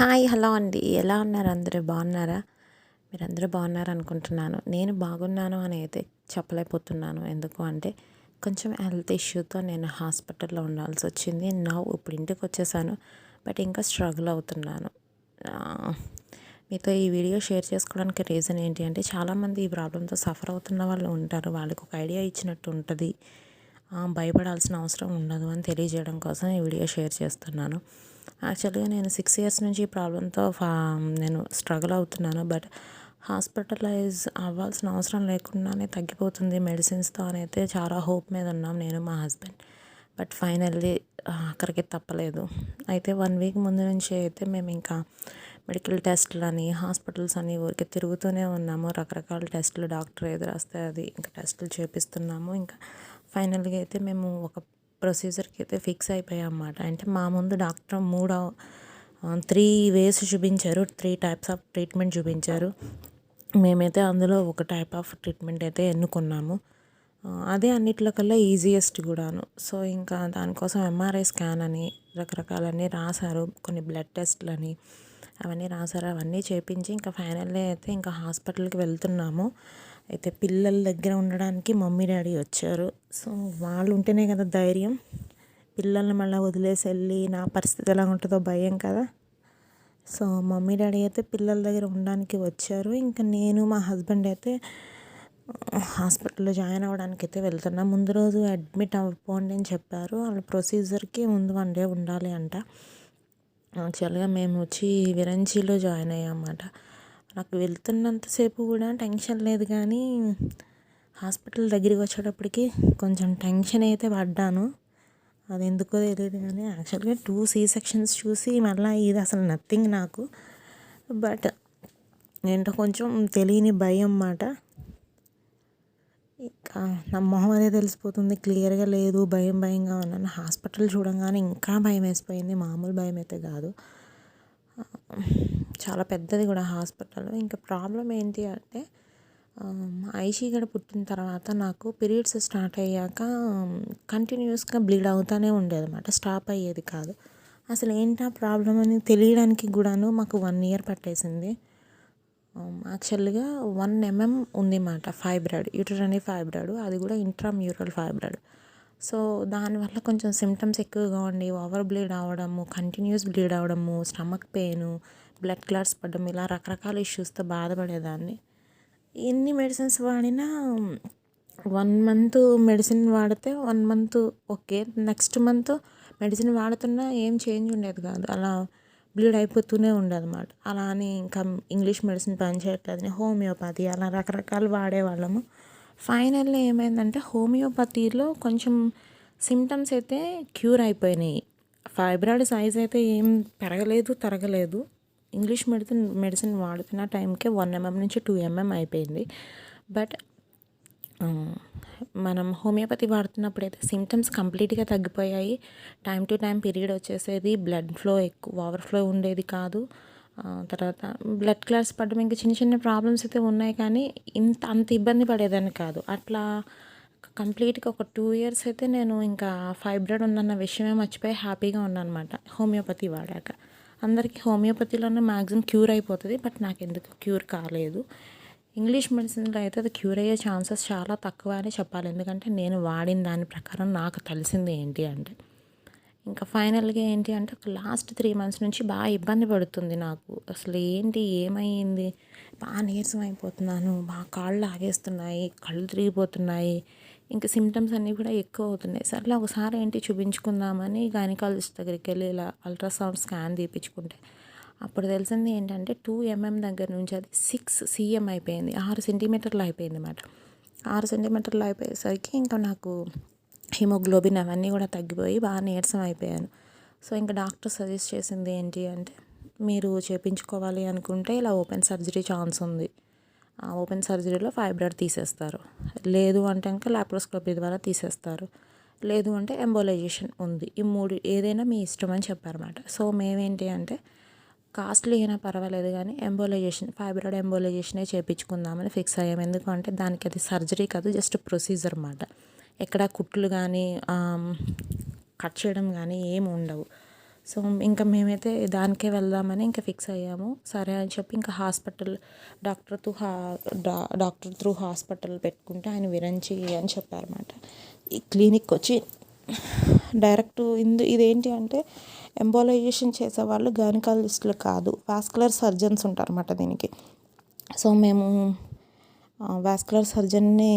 Hi hello అండి. ఎలా ఉన్నారు అందరూ? బాగున్నారా? మీరందరూ బాగున్నారు అనుకుంటున్నాను నేను బాగున్నాను అని అయితే చెప్పలేకపోతున్నాను. ఎందుకు అంటే కొంచెం హెల్త్ ఇష్యూతో నేను హాస్పిటల్లో ఉండాల్సి వచ్చింది. నా ఇప్పుడు ఇంటికి వచ్చేసాను. బట్ ఇంకా స్ట్రగుల్ అవుతున్నాను. మీతో ఈ వీడియో షేర్ చేసుకోవడానికి రీజన్ ఏంటి అంటే చాలామంది ఈ ప్రాబ్లంతో సఫర్ అవుతున్న వాళ్ళు ఉంటారు. వాళ్ళకి ఒక ఐడియా ఇచ్చినట్టు ఉంటుంది. భయపడాల్సిన అవసరం ఉండదు అని తెలియజేయడం కోసం ఈ వీడియో షేర్ చేస్తున్నాను. యాక్చువల్గా నేను సిక్స్ ఇయర్స్ నుంచి ఈ ప్రాబ్లంతో నేను స్ట్రగుల్ అవుతున్నాను. బట్ హాస్పిటలైజ్ అవ్వాల్సిన అవసరం లేకుండానే తగ్గిపోతుంది మెడిసిన్స్తో అని అయితే చాలా హోప్ మీద ఉన్నాం నేను మా హస్బెండ్. బట్ ఫైనల్లీ అక్కడికి తప్పలేదు. అయితే వన్ వీక్ ముందు నుంచి అయితే మేము ఇంకా మెడికల్ టెస్ట్లు అని హాస్పిటల్స్ అని ఊరికే తిరుగుతూనే ఉన్నాము. రకరకాల టెస్టులు డాక్టర్ ఏది రాస్తే అది ఇంకా టెస్టులు చేపిస్తున్నాము. ఇంకా ఫైనల్గా అయితే మేము ఒక ప్రొసీజర్కి అయితే ఫిక్స్ అయిపోయాం అన్నమాట అంటే మా ముందు డాక్టర్ మూడు త్రీ వేస్ చూపించారు. త్రీ టైప్స్ ఆఫ్ ట్రీట్మెంట్ చూపించారు. మేమైతే అందులో ఒక టైప్ ఆఫ్ ట్రీట్మెంట్ అయితే ఎన్నుకున్నాము. అదే అన్నిట్లో కల్లా ఈజియెస్ట్ కూడాను. సో ఇంకా దానికోసం ఎంఆర్ఐ స్కాన్ అని రకరకాలన్నీ రాశారు. కొన్ని బ్లడ్ టెస్ట్లు అని అవన్నీ రాశారు. అవన్నీ చేపించి ఇంకా ఫైనల్లీ అయితే ఇంకా హాస్పిటల్కి వెళ్తున్నాము. అయితే పిల్లల దగ్గర ఉండడానికి మమ్మీ డాడీ వచ్చారు. సో వాళ్ళు ఉంటేనే కదా ధైర్యం. పిల్లల్ని మళ్ళీ వదిలేసి వెళ్ళి నా పరిస్థితి ఎలా ఉంటుందో భయం కదా. సో మమ్మీ డాడీ అయితే పిల్లల దగ్గర ఉండడానికి వచ్చారు. ఇంకా నేను మా హస్బెండ్ అయితే హాస్పిటల్లో జాయిన్ అవ్వడానికి అయితే వెళ్తున్నా. ముందు రోజు అడ్మిట్ అవ్వకపోండి అని చెప్పారు. వాళ్ళ ప్రొసీజర్కి ముందు వన్ డే ఉండాలి అంట. యాక్చువల్గా మేము వచ్చి విరంచిలో జాయిన్ అయ్యామన్నమాట నాకు వెళ్తున్నంతసేపు కూడా టెన్షన్ లేదు కానీ హాస్పిటల్ దగ్గరికి వచ్చేటప్పటికి కొంచెం టెన్షన్ అయితే పడ్డాను. అది ఎందుకో తెలియదు కానీ యాక్చువల్గా టూ సీ సెక్షన్స్ చూసి మళ్ళీ ఇది అసలు నథింగ్ నాకు. బట్ ఏంటో కొంచెం తెలియని భయం అన్నమాట. ఇంకా నా మొహం అదే తెలిసిపోతుంది క్లియర్గా లేదు భయం భయంగా ఉన్నాను. హాస్పిటల్ చూడంగానే ఇంకా భయం వేసిపోయింది. మామూలు భయం అయితే కాదు. చాలా పెద్దది కూడా హాస్పిటల్ ఇంకా ప్రాబ్లం ఏంటి అంటే ఐషీ గడ పుట్టిన తర్వాత నాకు పీరియడ్స్ స్టార్ట్ అయ్యాక కంటిన్యూస్గా బ్లీడ్ అవుతూనే ఉండేది అనమాట స్టాప్ అయ్యేది కాదు. అసలు ఏంటా ప్రాబ్లం అని తెలియడానికి కూడాను మాకు వన్ ఇయర్ పట్టేసింది. యాక్చువల్గా వన్ ఎంఎం ఉంది మాట ఫైబ్రాయిడ్ యూటరనీ ఫైబ్రాయిడ్. అది కూడా ఇంట్రామ్యూరల్ ఫైబ్రాయిడ్. సో దానివల్ల కొంచెం సిమ్టమ్స్ ఎక్కువగా ఉండి ఓవర్ బ్లీడ్ అవడము కంటిన్యూస్ బ్లీడ్ అవ్వడము స్టమక్ పెయిన్ బ్లడ్ క్లాట్స్ పడడం ఇలా రకరకాల ఇష్యూస్తో బాధపడేదాన్ని. ఎన్ని మెడిసిన్స్ వాడినా వన్ మంత్ మెడిసిన్ వాడితే one month okay. Next month medicine వాడుతున్నా ఏం చేంజ్ ఉండేది కాదు. అలా బ్లీడ్ అయిపోతూనే ఉండదన్నమాట. అలా అని ఇంకా ఇంగ్లీష్ మెడిసిన్ పనిచేయట్లేదని హోమియోపతి అలా రకరకాలు వాడేవాళ్ళము. ఫైనల్లీ ఏమైందంటే హోమియోపతిలో కొంచెం సిమ్టమ్స్ అయితే క్యూర్ అయిపోయినాయి. ఫైబ్రాయిడ్ సైజ్ అయితే ఏం పెరగలేదు తరగలేదు. ఇంగ్లీష్ మెడిసిన్ మెడిసిన్ వాడుతున్న టైంకే వన్ ఎంఎం నుంచి టూ ఎంఎం అయిపోయింది. బట్ మనం హోమియోపతి వాడుతున్నప్పుడు అయితే సిమ్టమ్స్ కంప్లీట్గా తగ్గిపోయాయి. టైం టు టైం పీరియడ్ వచ్చేసేది. బ్లడ్ ఫ్లో ఎక్కువ ఓవర్ ఫ్లో ఉండేది కాదు. తర్వాత బ్లడ్ క్లాస్ పడడం ఇంకా చిన్న చిన్న ప్రాబ్లమ్స్ అయితే ఉన్నాయి కానీ ఇంత అంత ఇబ్బంది పడేదాన్ని కాదు. అట్లా కంప్లీట్గా ఒక టూ ఇయర్స్ అయితే నేను ఇంకా ఫైబ్రాయిడ్ ఉందన్న విషయమే మర్చిపోయి హ్యాపీగా ఉన్నాను అనమాట హోమియోపతి వాడాక. అందరికీ హోమియోపతిలోనే మ్యాక్సిమం క్యూర్ అయిపోతుంది బట్ నాకు ఎందుకు క్యూర్ కాలేదు. ఇంగ్లీష్ మెడిసిన్లో అయితే అది క్యూర్ అయ్యే ఛాన్సెస్ చాలా తక్కువ అని చెప్పాలి. ఎందుకంటే నేను వాడిన దాని ప్రకారం నాకు తెలిసింది ఏంటి అంటే ఇంకా ఫైనల్గా ఏంటి అంటే ఒక లాస్ట్ త్రీ మంత్స్ నుంచి బాగా ఇబ్బంది పడుతుంది నాకు. అసలు ఏంటి ఏమైంది? బాగా నీరసం అయిపోతున్నాను బాగా కాళ్ళు ఆగేస్తున్నాయి కళ్ళు తిరిగిపోతున్నాయి ఇంకా సిమ్టమ్స్ అన్నీ కూడా ఎక్కువ అవుతున్నాయి. సర్లే ఒకసారి ఏంటి చూపించుకుందామని గైనకాలజిస్ట్ దగ్గరికి వెళ్ళి ఇలా అల్ట్రాసౌండ్ స్కాన్ తీపించుకుంటే అప్పుడు తెలిసింది ఏంటంటే టూ ఎంఎం mm దగ్గర నుంచి అది సిక్స్ సీఎం అయిపోయింది. ఆరు సెంటీమీటర్లు అయిపోయింది అన్నమాట ఆరు సెంటీమీటర్లు అయిపోయేసరికి ఇంకా నాకు హిమోగ్లోబిన్ అవన్నీ కూడా తగ్గిపోయి బాగా నీరసం అయిపోయాను. సో ఇంకా డాక్టర్ సజెస్ట్ చేసింది ఏంటి అంటే మీరు చేపించుకోవాలి అనుకుంటే ఇలా ఓపెన్ సర్జరీ ఛాన్స్ ఉంది. ఓపెన్ సర్జరీలో ఫైబ్రాయిడ్ తీసేస్తారు. లేదు అంటే ఇంకా లాప్రోస్కోపీ ద్వారా తీసేస్తారు. లేదు అంటే ఎంబోలైజేషన్ ఉంది. ఈ మూడు ఏదైనా మీ ఇష్టం అని చెప్పారన్నమాట. సో మేమేంటి అంటే కాస్ట్లీ అయినా పర్వాలేదు కానీ ఎంబోలైజేషన్ ఫైబ్రాయిడ్ ఎంబోలైజేషనే చేయించుకుందామని ఫిక్స్ అయ్యాము ఎందుకంటే దానికి అది సర్జరీ కాదు జస్ట్ ప్రొసీజర్ అన్నమాట. ఎక్కడ కుట్లు కానీ కట్ చేయడం కానీ ఏమి ఉండవు. సో ఇంకా మేమైతే దానికే వెళ్దామని ఇంకా ఫిక్స్ అయ్యాము. సరే అని చెప్పి ఇంకా హాస్పిటల్ డాక్టర్ త్రూ హా డాక్టర్ త్రూ హాస్పిటల్ పెట్టుకుంటే ఆయన విరంచి అని చెప్పారన్నమాట. ఈ క్లినిక్ వచ్చి డైరెక్ట్ ఇందు ఇదేంటి అంటే ఎంబోలైజేషన్ చేసే వాళ్ళు గైనకాలజిస్టులు కాదు వాస్కులర్ సర్జన్స్ ఉంటారన్నమాట దీనికి. సో మేము వాస్కులర్ సర్జన్ని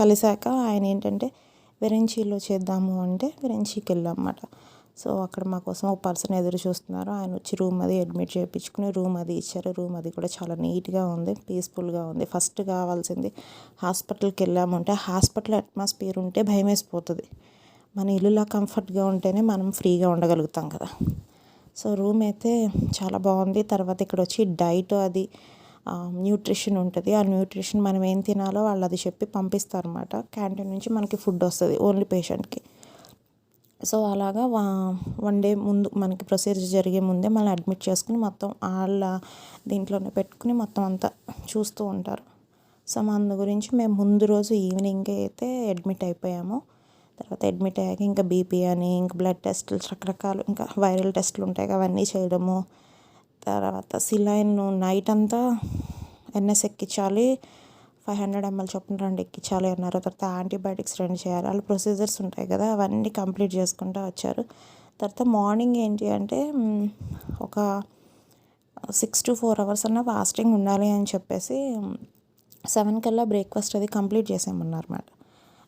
కలిసాక ఆయన ఏంటంటే విరంచీలో చేద్దాము అంటే విరంచీకి వెళ్ళాం అన్నమాట సో అక్కడ మా కోసం ఒక పర్సన్ ఎదురు చూస్తున్నారు. ఆయన వచ్చి రూమ్ అది అడ్మిట్ చేయించుకుని రూమ్ అది ఇచ్చారు. రూమ్ అది కూడా చాలా నీట్గా ఉంది పీస్ఫుల్గా ఉంది. ఫస్ట్ కావాల్సింది హాస్పిటల్కి వెళ్ళామంటే హాస్పిటల్ అట్మాస్ఫియర్ ఉంటే భయం వేసిపోతుంది మన ఇల్లులా కంఫర్ట్గా ఉంటేనే మనం ఫ్రీగా ఉండగలుగుతాం కదా. సో రూమ్ అయితే చాలా బాగుంది. తర్వాత ఇక్కడ వచ్చి డైట్ అది న్యూట్రిషన్ ఉంటుంది. ఆ న్యూట్రిషన్ మనం ఏం తినాలో వాళ్ళు అది చెప్పి పంపిస్తారన్నమాట. క్యాంటీన్ నుంచి మనకి ఫుడ్ వస్తుంది ఓన్లీ పేషెంట్కి. సో అలాగా వన్ డే ముందు మనకి ప్రొసీజర్ జరిగే ముందే మళ్ళీ అడ్మిట్ చేసుకుని మొత్తం వాళ్ళ దీంట్లోనే పెట్టుకుని మొత్తం అంతా చూస్తూ ఉంటారు. సో అందు గురించి మేము ముందు రోజు ఈవినింగ్ అయితే అడ్మిట్ అయిపోయాము. తర్వాత అడ్మిట్ అయ్యాక ఇంకా బీపీ అని ఇంకా బ్లడ్ టెస్టులు రకరకాలు ఇంకా వైరల్ టెస్టులు ఉంటాయి అవన్నీ చేయడము. తర్వాత సిలైన్ నైట్ అంతా ఎన్ఎస్ ఎక్కించాలి. ఫైవ్ హండ్రెడ్ ఎంఎల్ చొప్పున రెండు ఎక్కించాలి అన్నారు. తర్వాత యాంటీబయాటిక్స్ రెండు చేయాలి. వాళ్ళు ప్రొసీజర్స్ ఉంటాయి కదా అవన్నీ కంప్లీట్ చేసుకుంటూ వచ్చారు. తర్వాత మార్నింగ్ ఏంటి అంటే ఒక సిక్స్ టు ఫోర్ అవర్స్ అన్న ఫాస్టింగ్ ఉండాలి అని చెప్పేసి సెవెన్ కల్లా బ్రేక్ఫాస్ట్ అది కంప్లీట్ చేసామన్నారు అన్నమాట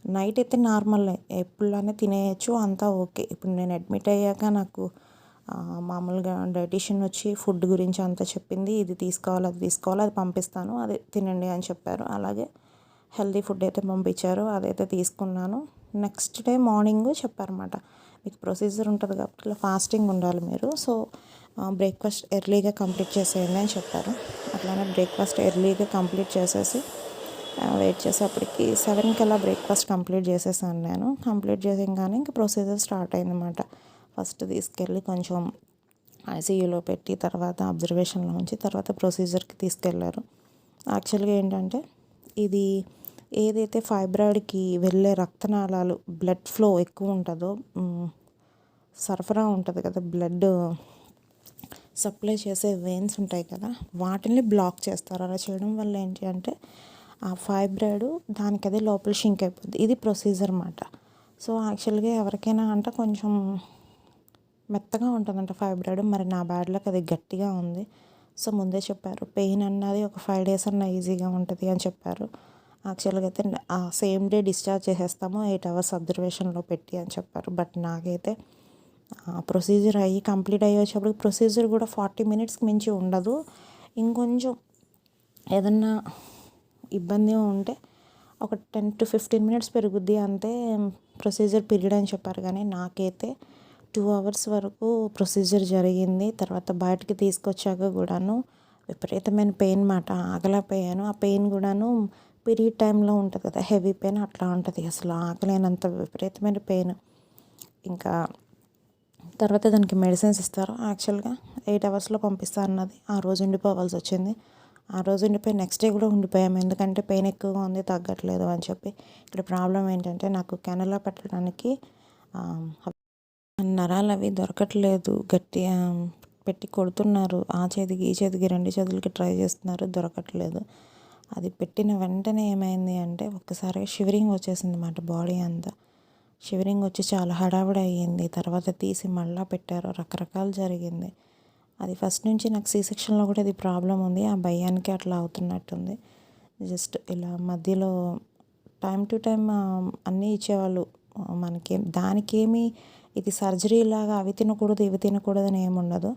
నైట్ అయితే నార్మల్ ఎప్పుడులానే తినేయచ్చు అంతా ఓకే. ఇప్పుడు నేను అడ్మిట్ అయ్యాక నాకు మామూలుగా డైటీషియన్ వచ్చి ఫుడ్ గురించి అంతా చెప్పింది ఇది తీసుకోవాలి అది తీసుకోవాలి అది పంపిస్తాను అది తినండి అని చెప్పారు. అలాగే హెల్దీ ఫుడ్ అయితే పంపించారు అదైతే తీసుకున్నాను. నెక్స్ట్ డే మార్నింగ్ చెప్పారన్నమాట మీకు ప్రొసీజర్ ఉంటుంది కాబట్టి ఇలా ఫాస్టింగ్ ఉండాలి మీరు. సో బ్రేక్ఫాస్ట్ ఎర్లీగా కంప్లీట్ చేసేయండి అని చెప్పారు. అట్లానే బ్రేక్ఫాస్ట్ ఎర్లీగా కంప్లీట్ చేసేసి వెయిట్ చేసేప్పటికి సెవెన్కి అలా బ్రేక్ఫాస్ట్ కంప్లీట్ చేసేసాను నేను. కంప్లీట్ చేసేగానే ఇంకా ప్రొసీజర్ స్టార్ట్ అయిందన్నమాట. ఫస్ట్ తీసుకెళ్ళి కొంచెం ఐసీయూలో పెట్టి తర్వాత అబ్జర్వేషన్లో ఉంచి తర్వాత ప్రొసీజర్కి తీసుకెళ్ళారు. యాక్చువల్గా ఏంటంటే ఇది ఏదైతే ఫైబ్రాయిడ్కి వెళ్ళే రక్తనాళాలు బ్లడ్ ఫ్లో ఎక్కువ ఉంటుందో సరఫరా ఉంటుంది కదా బ్లడ్ సప్లై చేసే వెయిన్స్ ఉంటాయి కదా వాటిని బ్లాక్ చేస్తారు. అలా చేయడం వల్ల ఏంటి అంటే ఆ ఫైబ్రాయిడ్ దానికి అదే లోపల షింక్ అయిపోద్ది. ఇది ప్రొసీజర్ అన్నమాట సో యాక్చువల్గా ఎవరికైనా అంటే కొంచెం మెత్తగా ఉంటుందంట ఫైబ్రాయిడ్ మరి నా బ్యాడ్లకు అది గట్టిగా ఉంది. సో ముందే చెప్పారు పెయిన్ అన్నది ఒక ఫైవ్ డేస్ అన్న ఈజీగా ఉంటుంది అని చెప్పారు. యాక్చువల్గా అయితే ఆ సేమ్ డే డిశ్చార్జ్ చేసేస్తాము ఎయిట్ అవర్స్ అబ్జర్వేషన్లో పెట్టి అని చెప్పారు. బట్ నాకైతే ప్రొసీజర్ అయ్యి కంప్లీట్ అయ్యి వచ్చేప్పటికి ప్రొసీజర్ కూడా ఫార్టీ మినిట్స్కి మించి ఉండదు. ఇంకొంచెం ఏదన్నా ఇబ్బంది ఉంటే ఒక టెన్ టు ఫిఫ్టీన్ మినిట్స్ పెరుగుద్ది అంతే ప్రొసీజర్ పీరియడ్ అని చెప్పారు. కానీ నాకైతే టూ అవర్స్ వరకు ప్రొసీజర్ జరిగింది. తర్వాత బయటకి తీసుకొచ్చాక కూడాను విపరీతమైన పెయిన్ మాట ఆగలేకపోయాను. ఆ పెయిన్ కూడాను పీరియడ్ టైంలో ఉంటుంది కదా హెవీ పెయిన్ అట్లా ఉంటుంది. అసలు ఆగలేనంత విపరీతమైన పెయిన్. ఇంకా తర్వాత దానికి మెడిసిన్స్ ఇస్తారు. యాక్చువల్గా ఎయిట్ అవర్స్లో పంపిస్తాను అన్నది. ఆ రోజు ఉండిపోవాల్సి వచ్చింది. ఆ రోజు ఉండిపోయి నెక్స్ట్ డే కూడా ఉండిపోయాము ఎందుకంటే పెయిన్ ఎక్కువగా ఉంది తగ్గట్లేదు అని చెప్పి. ఇక్కడ ప్రాబ్లం ఏంటంటే నాకు కెనలా పెట్టడానికి నరాలు అవి దొరకట్లేదు. గట్టిగా పెట్టి కొడుతున్నారు. ఆ చేతికి ఈ చేతికి రెండు చేతులకి ట్రై చేస్తున్నారు. దొరకట్లేదు. అది పెట్టిన వెంటనే ఏమైంది అంటే ఒక్కసారిగా షివరింగ్ వచ్చేసింది మాట బాడీ అంతా. షివరింగ్ వచ్చి చాలా హడావిడి అయ్యింది. తర్వాత తీసి మళ్ళీ పెట్టారు. రకరకాలు జరిగింది. అది ఫస్ట్ నుంచి నాకు సీ సెక్షన్లో కూడా ఇది ప్రాబ్లం ఉంది. ఆ భయానికి అట్లా అవుతున్నట్టుంది. జస్ట్ ఇలా మధ్యలో టైం టు టైం అన్నీ ఇచ్చేవాళ్ళు. మనకి దానికేమీ ఇది సర్జరీ లాగా అవి తినకూడదు ఇవి తినకూడదు అని ఏముండదు.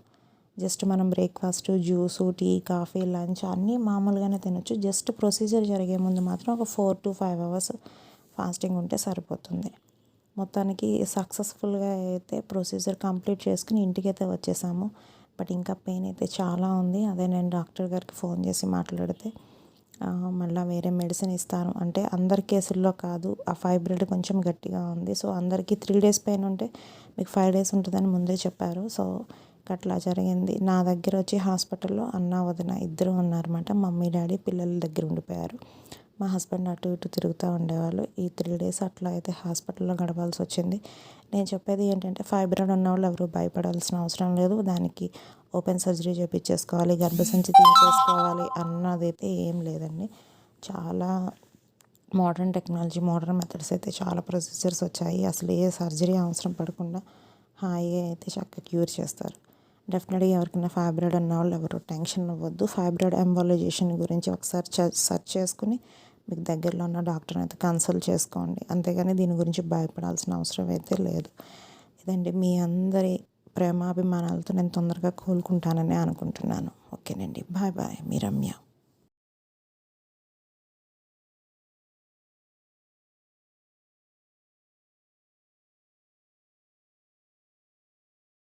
జస్ట్ మనం breakfast juice tea coffee lunch అన్నీ మామూలుగానే తినొచ్చు. జస్ట్ ప్రొసీజర్ జరిగే ముందు మాత్రం ఒక four to five hours fasting ఉంటే సరిపోతుంది. మొత్తానికి సక్సెస్ఫుల్గా అయితే ప్రొసీజర్ కంప్లీట్ చేసుకుని ఇంటికైతే వచ్చేసాము. బట్ ఇంకా పెయిన్ అయితే చాలా ఉంది. అదే నేను డాక్టర్ గారికి ఫోన్ చేసి మాట్లాడితే మళ్ళీ వేరే మెడిసిన్ ఇస్తాను. అంటే అందరి కేసుల్లో కాదు ఆ ఫైబ్రిడ్ కొంచెం గట్టిగా ఉంది. సో అందరికీ త్రీ డేస్ పెయిన్ ఉంటే మీకు ఫైవ్ డేస్ ఉంటుందని ముందే చెప్పారు. సో అట్లా జరిగింది. నా దగ్గర వచ్చి హాస్పిటల్లో అన్న వదిన ఇద్దరు ఉన్నారన్నమాట. మమ్మీ డాడీ పిల్లల దగ్గర ఉండిపోయారు. మా హస్బెండ్ అటు ఇటు తిరుగుతూ ఉండేవాళ్ళు. ఈ త్రీ డేస్ అట్లా అయితే హాస్పిటల్లో గడపాల్సి వచ్చింది. నేను చెప్పేది ఏంటంటే ఫైబ్రాయిడ్ ఉన్న వాళ్ళు ఎవరు భయపడాల్సిన అవసరం లేదు. దానికి ఓపెన్ సర్జరీ చేపించేసుకోవాలి గర్భసంచి తీసేసుకోవాలి అన్నదైతే ఏం లేదండి. చాలా మోడర్న్ టెక్నాలజీ మోడర్న్ మెథడ్స్ అయితే చాలా ప్రొసీజర్స్ వచ్చాయి. అసలు ఏ సర్జరీ అవసరం పడకుండా హాయిగా అయితే చక్కగా క్యూర్ చేస్తారు. డెఫినెట్గా ఎవరికైనా ఫైబ్రాయిడ్ ఉన్న వాళ్ళు ఎవరు టెన్షన్ అవ్వద్దు. ఫైబ్రాయిడ్ ఎంబాలజేషన్ గురించి ఒకసారి సెర్చ్ చేసుకుని మీకు దగ్గరలో ఉన్న డాక్టర్ని అయితే కన్సల్ట్ చేసుకోండి. అంతేగాని దీని గురించి భయపడాల్సిన అవసరం అయితే లేదు. ఇదండి మీ అందరి ప్రేమాభిమానాలతో నేను తొందరగా కోలుకుంటానని అనుకుంటున్నాను. ఓకేనండి. Bye bye. మీ రమ్య.